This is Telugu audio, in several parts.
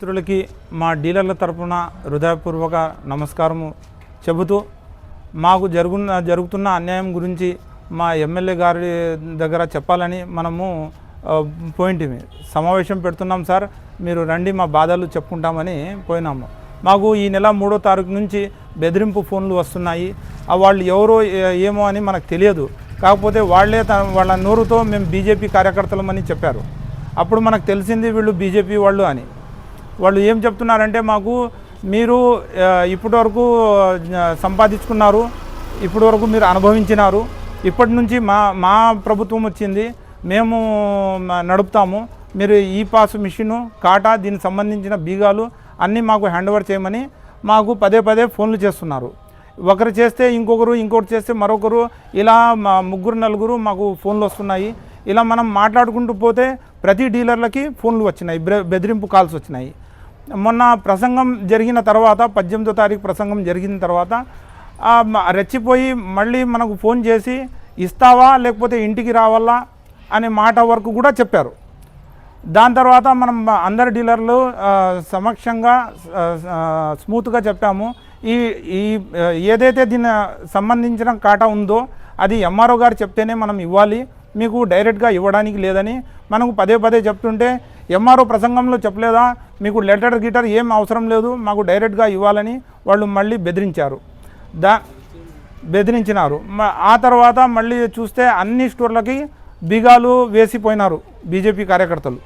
మిత్రులకి మా డీలర్ల తరపున హృదయపూర్వక నమస్కారము చెబుతూ మాకు జరుగున్న జరుగుతున్న అన్యాయం గురించి మా ఎమ్మెల్యే గారి దగ్గర చెప్పాలని మనము పోయింటి పోయింటిమి సమావేశం పెడుతున్నాం సార్. మీరు రండి మా బాధలు చెప్పుకుంటామని పోయినాము. మాకు ఈ నెల మూడో తారీఖు నుంచి బెదిరింపు ఫోన్లు వస్తున్నాయి. వాళ్ళు ఎవరో ఏమో అని మనకు తెలియదు. కాకపోతే వాళ్ళే వాళ్ళ నోరుతో మేము బీజేపీ కార్యకర్తలమని చెప్పారు. అప్పుడు మనకు తెలిసింది వీళ్ళు బీజేపీ వాళ్ళు అని. వాళ్ళు ఏం చెప్తున్నారంటే మాకు మీరు ఇప్పటివరకు ఇప్పటి వరకు సంపాదించుకున్నారు ఇప్పటి వరకు మీరు అనుభవించినారు ఇప్పటి నుంచి మా మా ప్రభుత్వం వచ్చింది మేము నడుపుతాము మీరు ఈ పాస్ మిషను కాటా దీనికి సంబంధించిన బీగాలు అన్నీ మాకు హ్యాండ్ ఓవర్ చేయమని మాకు పదే పదే ఫోన్లు చేస్తున్నారు. ఒకరు చేస్తే ఇంకొకరు ఇంకొకరు చేస్తే మరొకరు ఇలా మా ముగ్గురు నలుగురు మాకు ఫోన్లు వస్తున్నాయి. ఇలా మనం మాట్లాడుకుంటూ పోతే ప్రతి డీలర్లకి ఫోన్లు వచ్చినాయి బెదిరింపు కాల్స్ వచ్చినాయి. మొన్న ప్రసంగం జరిగిన తర్వాత పద్దెనిమిదో తారీఖు ప్రసంగం జరిగిన తర్వాత రెచ్చిపోయి మళ్ళీ మనకు ఫోన్ చేసి ఇస్తావా లేకపోతే ఇంటికి రావాలా అనే మాట వరకు కూడా చెప్పారు. దాని తర్వాత మనం అందరి డీలర్లు సమక్షంగా స్మూత్గా చెప్పాము. ఈ ఈ ఏదైతే దీని సంబంధించిన కాటా ఉందో అది ఎంఆర్ఓ గారు చెప్తేనే మనం ఇవ్వాలి. మీకు డైరెక్ట్గా ఇవ్వడానికి లేదని మనకు పదే పదే చెప్తుంటే ఎంఆర్ఓ ప్రసంగంలో చెప్పలేదా? మీకు లెటర్ గిటర్ ఏం అవసరం లేదు మాకు డైరెక్ట్గా ఇవ్వాలని వాళ్ళు మళ్ళీ బెదిరించారు. దా బెదిరించినారు. మ- ఆ తర్వాత మళ్ళీ చూస్తే అన్ని స్టోర్లకి బిగాలు వేసిపోయినారు బీజేపీ కార్యకర్తలు.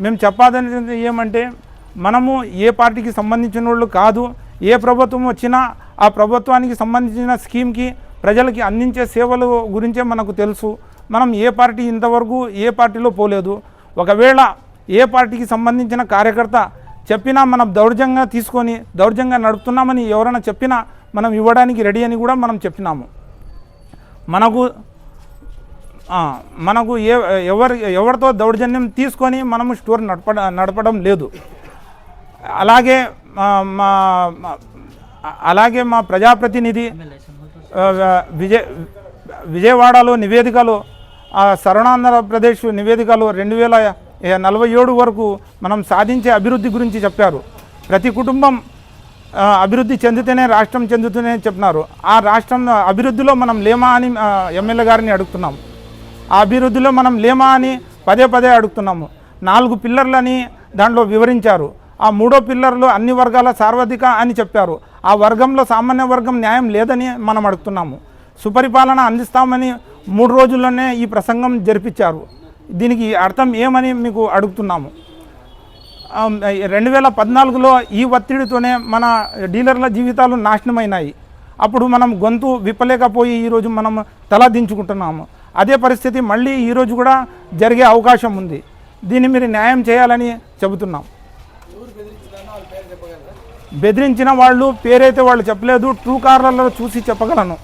మేము చెప్పాలని ఏమంటే మనము ఏ పార్టీకి సంబంధించిన వాళ్ళు కాదు ఏ ప్రభుత్వం వచ్చినా ఆ ప్రభుత్వానికి సంబంధించిన స్కీమ్కి ప్రజలకి అందించే సేవలు గురించే మనకు తెలుసు. మనం ఏ పార్టీ ఇంతవరకు ఏ పార్టీలో పోలేదు. ఒకవేళ ఏ పార్టీకి సంబంధించిన కార్యకర్త చెప్పినా మనం దౌర్జంగా తీసుకొని దౌర్జంగా నడుపుతున్నామని ఎవరైనా చెప్పినా మనం ఇవ్వడానికి రెడీ అని కూడా మనం చెప్పినాము. మనకు మనకు ఏ ఎవరి ఎవరితో దౌర్జన్యం తీసుకొని మనము స్టోర్ నడప నడపడం లేదు. అలాగే మా మా- అలాగే మా ప్రజాప్రతినిధి విజయ విజయవాడలో నివేదికలో ఆ, శరణాంధ్రప్రదేశ్ నివేదికలో రెండు వేల నలభై ఏడు వరకు మనం సాధించే అభివృద్ధి గురించి చెప్పారు. ప్రతి కుటుంబం అభివృద్ధి చెందితేనే రాష్ట్రం చెందుతూనే చెప్పినారు. ఆ రాష్ట్రం అభివృద్ధిలో మనం లేమా అని ఎమ్మెల్యే గారిని అడుగుతున్నాము ఆ అభివృద్ధిలో మనం లేమా అని పదే పదే అడుగుతున్నాము. నాలుగు పిల్లర్లని దాంట్లో వివరించారు. ఆ మూడో పిల్లర్లు అన్ని వర్గాల సార్వధిక అని చెప్పారు. ఆ వర్గంలో సామాన్య వర్గం న్యాయం లేదని మనం అడుగుతున్నాము. సుపరిపాలన అందిస్తామని మూడు రోజుల్లోనే ఈ ప్రసంగం జరిపించారు. దీనికి అర్థం ఏమని మీకు అడుగుతున్నాము? రెండు వేల పద్నాలుగులో ఈ ఒత్తిడితోనే మన డీలర్ల జీవితాలు నాశనమైనాయి. అప్పుడు మనం గొంతు విప్పలేకపోయి ఈరోజు మనం తల దించుకుంటున్నాము. అదే పరిస్థితి మళ్ళీ ఈరోజు కూడా జరిగే అవకాశం ఉంది. దీన్ని మీరు న్యాయం చేయాలని చెబుతున్నాం. బెదిరించిన వాళ్ళు పేరైతే వాళ్ళు చెప్పలేదు ట్రూ కార్లలో చూసి చెప్పగలను.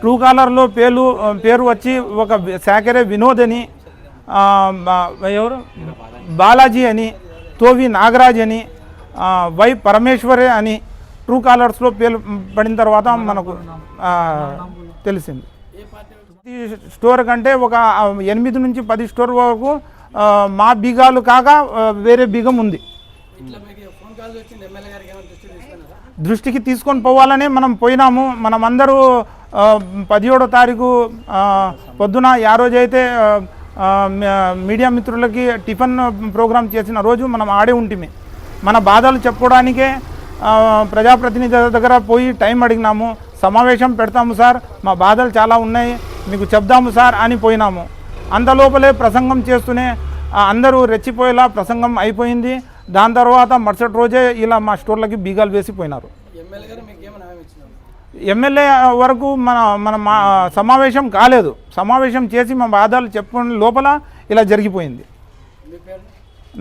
ట్రూ కాలర్లో పేరు పేరు వచ్చి ఒక శాఖరే వినోద్ అని ఎవరు? బాలాజీ అని తోవి నాగరాజ్ అని వై పరమేశ్వరే అని ట్రూ కాలర్స్లో పేరు పడిన తర్వాత మనకు తెలిసింది. స్టోర్ కంటే ఒక ఎనిమిది నుంచి పది స్టోర్ వరకు మా బీగాలు కాక వేరే బీగం ఉంది. దృష్టికి తీసుకొని పోవాలని మనం పోయినాము. మనమందరూ పదిహేడో తారీఖు పొద్దున ఆ రోజైతే మీడియా మిత్రులకి టిఫిన్ ప్రోగ్రామ్ చేసిన రోజు మనం ఆడే ఉంటిమి. మన బాధలు చెప్పుకోవడానికే ప్రజాప్రతినిధుల దగ్గర పోయి టైం అడిగినాము. సమావేశం పెడతాము సార్ మా బాధలు చాలా ఉన్నాయి మీకు చెప్దాము సార్ అని పోయినాము. అంతలోపలే ప్రసంగం చేస్తూనే అందరూ రెచ్చిపోయేలా ప్రసంగం అయిపోయింది. దాని తర్వాత మరుసటి రోజే ఇలా మా స్టోర్లకి బీగాలు వేసిపోయినారు ఎమ్మెల్యే వరకు మన మన మా సమావేశం కాలేదు. సమావేశం చేసి మా బాధలు చెప్పుకునే లోపల ఇలా జరిగిపోయింది.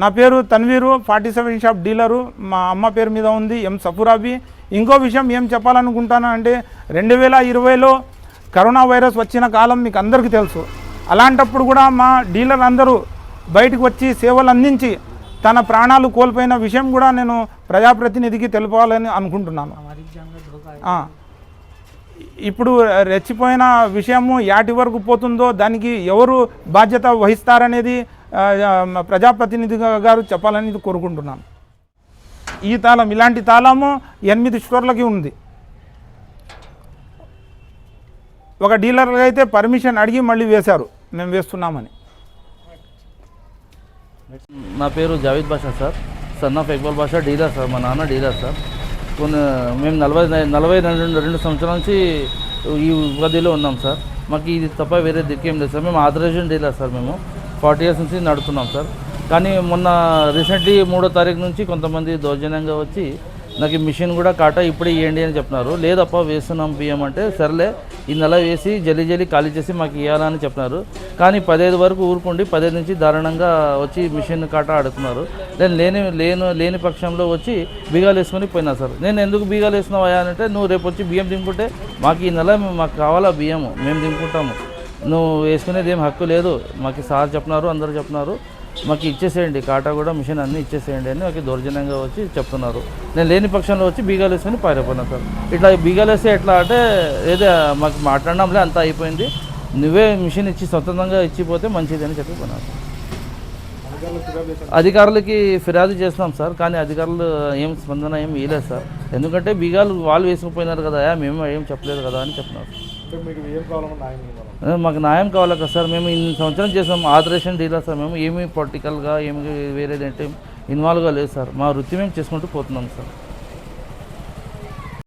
నా పేరు Tanveer forty seven shop dealer. మా అమ్మ పేరు మీద ఉంది ఎం సఫురాబి. ఇంకో విషయం ఏం చెప్పాలనుకుంటాను అంటే రెండు వేల ఇరవైలో కరోనా వైరస్ వచ్చిన కాలం మీకు అందరికీ తెలుసు. అలాంటప్పుడు కూడా మా డీలర్ అందరూ బయటకు వచ్చి సేవలు అందించి తన ప్రాణాలు కోల్పోయిన విషయం కూడా నేను ప్రజాప్రతినిధికి తెలపాలని అనుకుంటున్నాను. ఇప్పుడు రెచ్చిపోయిన విషయము యాటి వరకు పోతుందో దానికి ఎవరు బాధ్యత వహిస్తారనేది ప్రజాప్రతినిధి గారు చెప్పాలని కోరుకుంటున్నాను. ఈ తాళం ఇలాంటి తాళము ఎనిమిది స్టోర్లకి ఉంది. ఒక డీలర్ అయితే పర్మిషన్ అడిగి మళ్ళీ వేశారు. మేము వేస్తున్నామని. నా పేరు Javed Basha sir. Son of Iqbal Basha dealer sir. మా నాన్న డీలర్ సార్. కొన్ని మేము నలభై నలభై రెండు రెండు సంవత్సరాల నుంచి ఈ ఉపాధిలో ఉన్నాం సార్. మాకు ఇది తప్ప వేరే దిక్కేం లేదు సార్. మేము ఆథరైజేషన్ డీలర్ సార్ మేము. ఫార్టీ ఇయర్స్ నుంచి నడుపుతున్నాం సార్. కానీ మొన్న రీసెంట్లీ మూడో తారీఖు నుంచి కొంతమంది దౌర్జన్యంగా వచ్చి నాకు ఈ మిషన్ కూడా కాటా ఇప్పుడే ఇవ్వండి అని చెప్తున్నారు లేదప్ప వేస్తున్నాం బియ్యం అంటే సర్లే ఈ నెల వేసి జల్లి జల్లి ఖాళీ చేసి మాకు ఇవ్వాలని చెప్పినారు. కానీ పదహైదు వరకు ఊరుకుండి పదహైదు నుంచి దారుణంగా వచ్చి మిషన్ కాటా ఆడుతున్నారు. నేను లేని లేను లేని పక్షంలో వచ్చి బీగాలు వేసుకొని పోయినా సార్. నేను ఎందుకు బీగాలు వేసినావా అంటే నువ్వు రేపు వచ్చి బియ్యం దింపుకుంటే మాకు ఈ నెల మాకు కావాలా బియ్యము? మేము దింపుకుంటాము నువ్వు వేసుకునేది ఏం హక్కు లేదు. మాకు సార్ చెప్పినారు అందరు చెప్పినారు. మాకు ఇచ్చేసేయండి కాటా కూడా మిషన్ అన్నీ ఇచ్చేసేయండి అని మాకు దౌర్జన్యంగా వచ్చి చెప్తున్నారు. నేను లేని పక్షంలో వచ్చి బీగాలు వేసుకొని పారిపోయినా సార్. ఇట్లా బీగాలు వేస్తే ఎట్లా అంటే ఏదో మాకు మాట్లాడడంలే అంతా అయిపోయింది. నువ్వే మిషన్ ఇచ్చి స్వతంత్రంగా ఇచ్చిపోతే మంచిది అని చెప్పిపోయినాను అధికారులకి ఫిర్యాదు చేస్తున్నాం సార్ కానీ అధికారులు ఏం స్పందన ఏం ఇవ్వలేదు సార్. ఎందుకంటే బీగాలు వాళ్ళు వేసుకుపోయినారు కదా మేము ఏం చెప్పలేదు కదా అని చెప్తున్నారు మాకు న్యాయం కావాలి కదా సార్. మేము ఇన్ని సంవత్సరం చేసాం. Authorization dealer sir. మేము ఏమి పొలిటికల్గా ఏమి వేరేది అంటే ఇన్వాల్వ్గా లేదు సార్. మా వృత్తి మేము చేసుకుంటూ పోతున్నాం సార్.